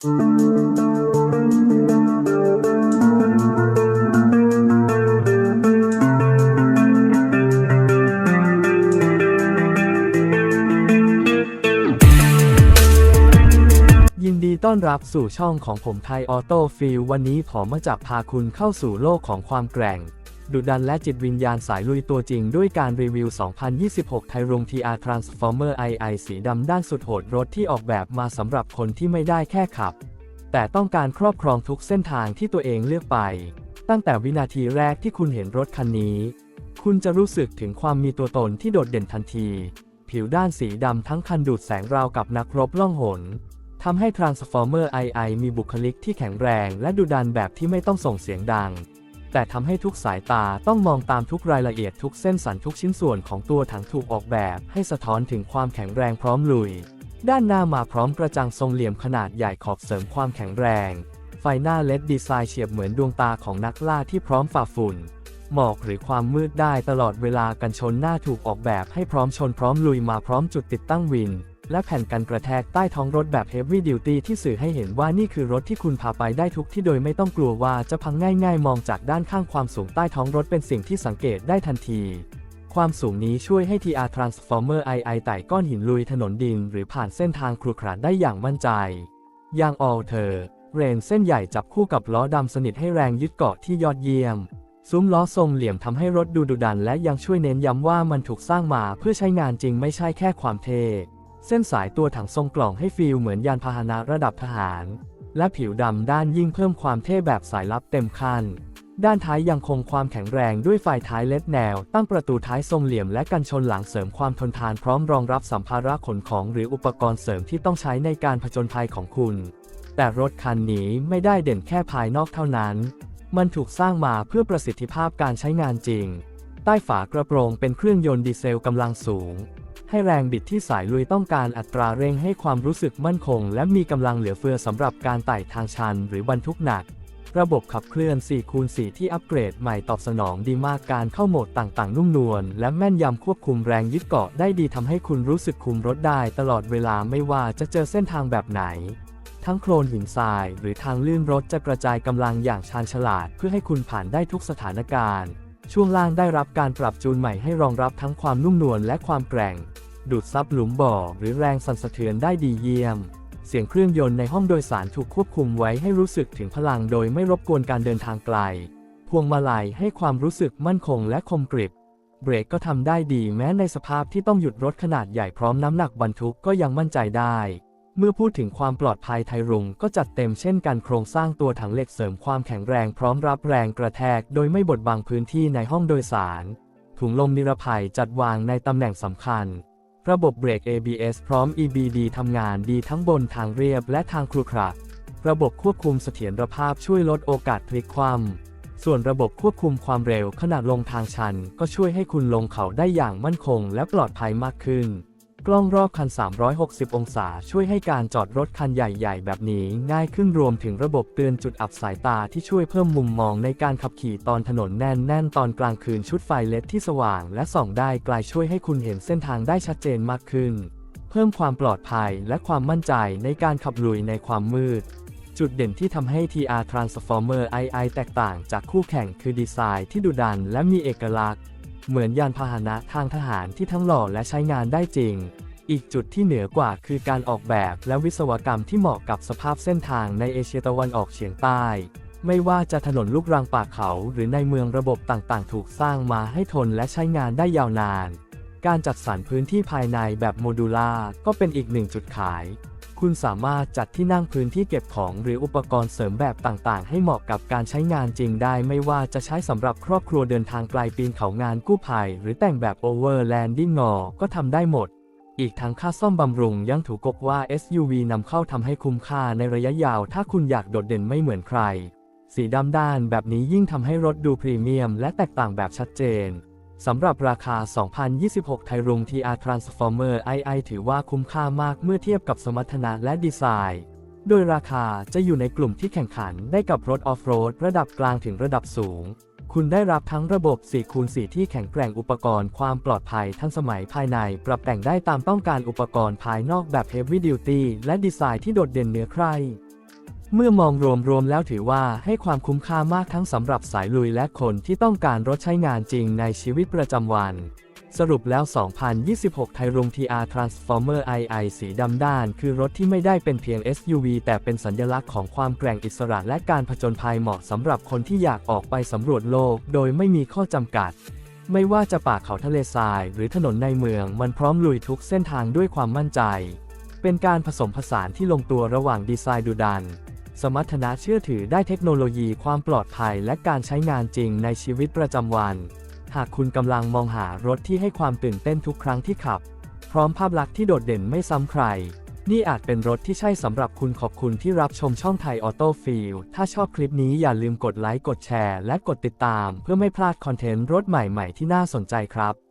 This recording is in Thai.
ยินดีต้อนรับสู่ช่องของผมไทยออโต้ฟิลวันนี้ผมมาจะพาคุณเข้าสู่โลกของความแกร่ง ดุดันและจิตวิญญาณสายลุยตัวจริงด้วยการรีวิว 2026 ไทยรุง TR Transformer II สีดำด้านสุดโหดรถที่ออกแบบมาสำหรับคนที่ไม่ได้แค่ขับ แต่ต้องการครอบครองทุกเส้นทางที่ตัวเองเลือกไป ตั้งแต่วินาทีแรกที่คุณเห็นรถคันนี้ คุณจะรู้สึกถึงความมีตัวตนที่โดดเด่นทันที ผิวด้านสีดำทั้งคันดูดแสงราวกับนักรบล่องหนทำให้ Transformer II มีบุคลิกที่แข็งแรงและดุดันแบบที่ไม่ต้องส่งเสียงดัง แต่ทำให้ทุกสายตาต้องมองตามทุกรายละเอียดทุกเส้นสันทุกชิ้นส่วนของตัวถังถูกออกแบบให้สะท้อนถึงความแข็งแรงพร้อมลุย ด้านหน้ามาพร้อมกระจังทรงเหลี่ยมขนาดใหญ่ขอบเสริมความแข็งแรง ไฟหน้าเลดดีไซน์เฉียบเหมือนดวงตาของนักล่าที่พร้อมฝ่าฝุ่น หมอกหรือความมืดได้ตลอดเวลากันชนหน้าถูกออกแบบให้พร้อมชนพร้อมลุยมาพร้อมจุดติดตั้งวิน และแผ่นกันกระแทกใต้ท้องรถแบบ Heavy Duty ที่สื่อให้เห็นว่านี่คือรถที่คุณพาไปได้ทุกที่โดยไม่ต้องกลัวว่าจะพังง่าย ๆ มองจากด้านข้างความสูงใต้ท้องรถเป็นสิ่งที่สังเกตได้ทันที ความสูงนี้ช่วยให้ TR Transformer II ไต่ก้อนหินลุยถนนดิน หรือผ่านเส้นทางครุขระได้อย่างมั่นใจยาง All t e r เรนเส้นใหญ่จับคู่กับล้อดำสนิทให้แรงยึดเกาะที่ยอดเยี่ยมซุ้มล้อทรงเหลี่ยมทำให้รถดูดุดันและยังช่วยเน้นย้ำว่ามันถูกสร้างมาเพื่อใช้งานจริงไม่ใช่แค่ความเท่ เส้นสายตัวถังทรงกล่องให้ฟีลเหมือนยานพาหนะระดับทหาร และผิวดำด้านยิ่งเพิ่มความเท่แบบสายลับเต็มขั้นด้านท้ายยังคงความแข็งแรงด้วยไฟท้ายเล็ดแนว ตั้งประตูท้ายทรงเหลี่ยมและกันชนหลังเสริมความทนทานพร้อมรองรับสัมภาระขนของหรืออุปกรณ์เสริมที่ต้องใช้ในการผจญภัยของคุณ แต่รถคันนี้ไม่ได้เด่นแค่ภายนอกเท่านั้น มันถูกสร้างมาเพื่อประสิทธิภาพการใช้งานจริง ใต้ฝากระโปรงเป็นเครื่องยนต์ดีเซลกำลังสูง ให้แรงบิดที่สายลุยต้องการอัตราเร่งให้ความรู้สึกมั่นคง และมีกำลังเหลือเฟือสำหรับการไต่ทางชันหรือบรรทุกหนัก ระบบขับเคลื่อน 4 คูณ 4 ที่อัปเกรดใหม่ตอบสนองดีมากการเข้าโหมดต่างๆ นุ่มนวลและแม่นยำควบคุมแรงยึดเกาะได้ดีทำให้คุณรู้สึกคุมรถได้ตลอดเวลาไม่ว่าจะเจอเส้นทางแบบไหนทั้งโคลนหินทราย หรือทางลื่นรถจะกระจายกำลังอย่างชาญฉลาด เพื่อให้คุณผ่านได้ทุกสถานการณ์ ช่วงล่างได้รับการปรับจูนใหม่ให้รองรับทั้งความนุ่มนวลและความแกร่ง ดูดซับหลุมบ่อหรือแรงสั่นสะเทือนได้ดีเยี่ยม เสียงเครื่องยนต์ในห้องโดยสารถูกควบคุมไว้ให้รู้สึกถึงพลังโดยไม่รบกวนการเดินทางไกล พวงมาลัยให้ความรู้สึกมั่นคงและคมกริบ เบรกก็ทำได้ดีแม้ในสภาพที่ต้องหยุดรถขนาดใหญ่พร้อมน้ำหนักบรรทุกก็ยังมั่นใจได้ เมื่อพูดถึงความปลอดภัยไทยรุงก็จัดเต็มเช่นกันโครงสร้างตัวถังเหล็กเสริมความแข็งแรงพร้อมรับแรงกระแทก โดยไม่บดบังพื้นที่ในห้องโดยสาร ถุงลมนิรภัยจัดวางในตำแหน่งสำคัญ ระบบเบรก ABS พร้อม EBD ทำงานดีทั้งบนทางเรียบและทางครุขระระบบควบคุมเสถียรภาพช่วยลดโอกาสพลิกคว่ำส่วนระบบควบคุมความเร็วขณะลงทางชัน ก็ช่วยให้คุณลงเขาได้อย่างมั่นคงและปลอดภัยมากขึ้น กล้องรอบคัน 360 องศา ช่วยให้การจอดรถคันใหญ่ๆ แบบนี้ง่ายขึ้นรวมถึงระบบเตือนจุดอับสายตาที่ช่วยเพิ่มมุมมองในการขับขี่ตอนถนนแน่นๆตอนกลางคืนชุดไฟเลดที่สว่างและส่องได้ไกลช่วยให้คุณเห็นเส้นทางได้ชัดเจนมากขึ้น เพิ่มความปลอดภัยและความมั่นใจในการขับลุยในความมืดจุดเด่นที่ทำให้ TR Transformer II แตกต่างจากคู่แข่งคือดีไซน์ที่ดุดันและมีเอกลักษณ์ เหมือนยานพาหนะทางทหารที่ทั้งหล่อและใช้งานได้จริง อีกจุดที่เหนือกว่าคือการออกแบบและวิศวกรรมที่เหมาะกับสภาพเส้นทางในเอเชียตะวันออกเฉียงใต้ ไม่ว่าจะถนนลูกรังป่าเขาหรือในเมืองระบบต่างๆ ถูกสร้างมาให้ทนและใช้งานได้ยาวนาน การจัดสรรพื้นที่ภายในแบบโมดูล่าก็เป็นอีกหนึ่งจุดขาย คุณสามารถจัดที่นั่งพื้นที่เก็บของหรืออุปกรณ์เสริมแบบต่างๆ ให้เหมาะกับการใช้งานจริงได้ ไม่ว่าจะใช้สำหรับครอบครัวเดินทางไกลปีนเขางานกู้ภัย หรือแต่งแบบโอเวอร์แลนดิ้งงอ ก็ทำได้หมด อีกทั้งค่าซ่อมบำรุงยังถูกกกว่า SUV นำเข้าทำให้คุ้มค่าในระยะยาว ถ้าคุณอยากโดดเด่นไม่เหมือนใคร สีดำด้านแบบนี้ยิ่งทำให้รถดูพรีเมียม และแตกต่างแบบชัดเจน สำหรับราคา 2026 ไทยรุง TR Transformer II ถือว่าคุ้มค่ามากเมื่อเทียบกับสมรรถนะและดีไซน์ โดยราคาจะอยู่ในกลุ่มที่แข่งขันได้กับรถออฟโรดระดับกลางถึงระดับสูง คุณได้รับทั้งระบบ4คูณ4ที่แข็งแกร่งอุปกรณ์ความปลอดภัยทันสมัยภายใน ปรับแต่งได้ตามต้องการอุปกรณ์ภายนอกแบบ Heavy Duty และดีไซน์ที่โดดเด่นเหนือใคร เมื่อมองรวมๆแล้วถือว่าให้ความคุ้มค่ามากทั้งสำหรับสายลุยและคนที่ต้องการรถใช้งานจริงในชีวิตประจำวัน สรุปแล้ว 2026 ไทยรุง TR Transformer II สีดำด้าน คือรถที่ไม่ได้เป็นเพียง SUV แต่เป็นสัญลักษณ์ของความแกร่งอิสระและการผจญภัยเหมาะสำหรับคนที่อยากออกไปสำรวจโลก โดยไม่มีข้อจำกัด ไม่ว่าจะป่าเขาทะเลทราย หรือถนนในเมือง มันพร้อมลุยทุกเส้นทางด้วยความมั่นใจ เป็นการผสมผสานที่ลงตัวระหว่างดีไซน์ดุดัน สมรรถนะเชื่อถือได้เทคโนโลยีความปลอดภัยและการใช้งานจริงในชีวิตประจำวัน หากคุณกำลังมองหารถที่ให้ความตื่นเต้นทุกครั้งที่ขับ พร้อมภาพลักษณ์ที่โดดเด่นไม่ซ้ำใคร นี่อาจเป็นรถที่ใช่สำหรับคุณขอบคุณที่รับชมช่องไทยออโต้ฟิลถ้าชอบคลิปนี้อย่าลืมกดไลค์กดแชร์ และกดติดตาม เพื่อไม่พลาดคอนเทนต์รถใหม่ๆที่น่าสนใจครับ